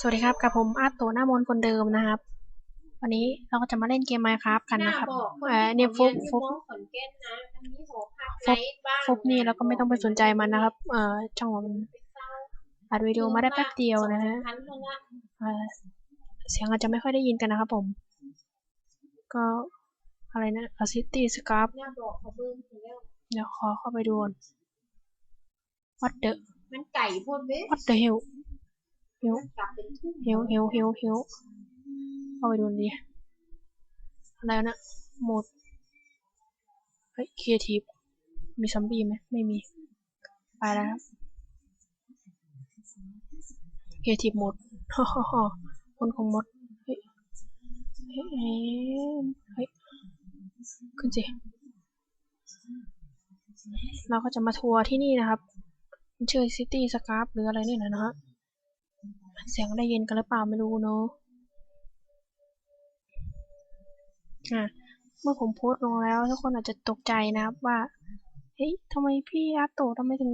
สวัสดีครับ กับผมอาร์ตโตหน้ามนต์คนเดิมนะครับ วันนี้เราก็จะมาเล่นเกม Minecraft กันนะครับเอ่อเนี่ยฟุบฟุบขอนแก่นนะมันมีหอพักฟุบไนท์บ้างฟุบนี่เราก็ไม่ต้องไปสนใจมันนะครับ เอ่อจังหวะมันอัดวิดีโอมาได้แป๊บเดียวนะฮะพันเท่านั้นเอ่อเสียงอาจจะไม่ค่อยได้ยินกันนะครับผม ก็อะไรนะ A City Scarp หน้าบอกเขาเบิ่งถึงแล้วเดี๋ยวขอเข้าไปดูก่อน What the มันไก่พวกเบ้ What the hell เฮลมันกลับเป็นทุ่งเฮล เฮลเฮลเฮลเข้าไปดูดิอะไรนะโหมด เฮ้ยครีเอทีฟมีซัมบี้ไหมไม่มี ไปแล้วครับครีเอทีฟโหมดฮ่าฮ่าฮ่าคนของมด เฮ้ย เฮ้ย เฮ้ย ขึ้นสิ เราก็จะมาทัวร์ที่นี่นะครับมันชื่อซิตี้สกา p หรืออะไรนี่นะนะฮะ เสียงได้ยินกันหรือเปล่าไม่รู้เนาะอะเมื่อผมโพสต์ลงแล้วทุกคนอาจจะตกใจนะครับว่า เฮ้ยทำไมพี่อาร์ตโตทำไมถึง